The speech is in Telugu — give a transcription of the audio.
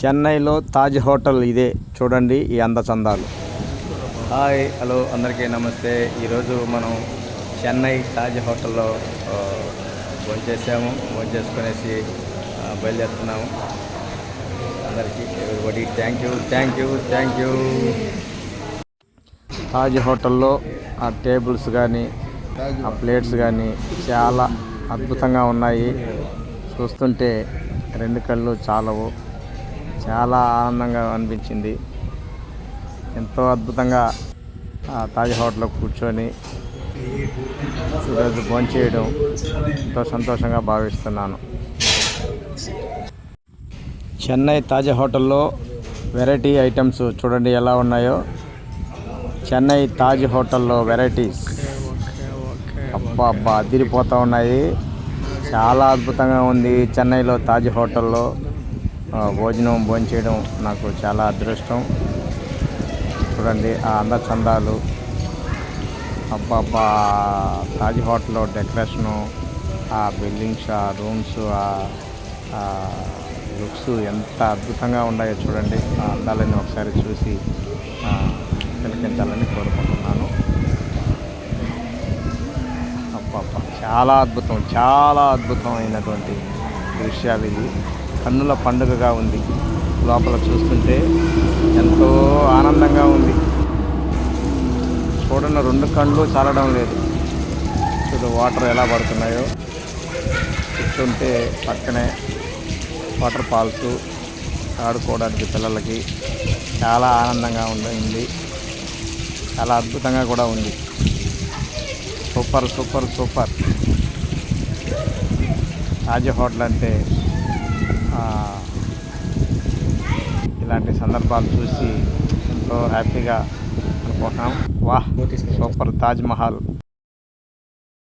చెన్నైలో తాజ్ హోటల్ ఇదే. చూడండి ఈ అందచందాలు. హాయ్ హలో అందరికీ నమస్తే. ఈరోజు మనం చెన్నై తాజ్ హోటల్లో భోంచేసాము. భోంచేసుకునేసి బయలుదేరుతున్నాము. అందరికీ everybody thank you thank you thank you Taj హోటల్లో ఆ టేబుల్స్ కానీ ఆ ప్లేట్స్ కానీ చాలా అద్భుతంగా ఉన్నాయి. చూస్తుంటే రెండు కళ్ళు చాలవు. చాలా ఆనందంగా అనిపించింది. ఎంతో అద్భుతంగా ఆ తాజ్ హోటల్లో కూర్చొని ఈరోజు భోంచేయడం ఎంతో సంతోషంగా భావిస్తున్నాను. చెన్నై తాజ్ హోటల్లో వెరైటీ ఐటమ్స్ చూడండి ఎలా ఉన్నాయో. చెన్నై తాజ్ హోటల్లో వెరైటీస్. అబ్బా అబ్బా అదిరిపోతూ ఉన్నాయి. చాలా అద్భుతంగా ఉంది చెన్నైలో తాజ్ హోటల్లో. భోజనం భోంచేయడం నాకు చాలా అదృష్టం. చూడండి ఆ అందచందాలు అబ్బాబ్బా తాజ్ హోటల్లో డెకరేషను ఆ బిల్డింగ్స్ ఆ రూమ్స్ ఆ లుక్స్ ఎంత అద్భుతంగా ఉన్నాయో చూడండి. ఆ అందాలని ఒకసారి చూసి తిలకించాలని కోరుకుంటున్నాను. అబ్బాబ్బా చాలా అద్భుతం చాలా అద్భుతమైనటువంటి దృశ్యాలు ఇవి. కన్నుల పండుగగా ఉంది. లోపల చూస్తుంటే ఎంతో ఆనందంగా ఉంది. చూడండి రెండు కళ్ళు చాలడం లేదు. చూడు వాటర్ ఎలా పడుతున్నాయో. చూస్తుంటే పక్కనే వాటర్ ఫాల్స్ ఆడుకోవడానికి పిల్లలకి చాలా ఆనందంగా ఉంది. చాలా అద్భుతంగా కూడా ఉంది. Super super super. Raja hotel అంటే ఇలాంటి సందర్భాలు చూసి ఎంతో హ్యాపీగా అనుకుంటున్నాం. వాహ్ సూపర్ తాజ్ మహల్.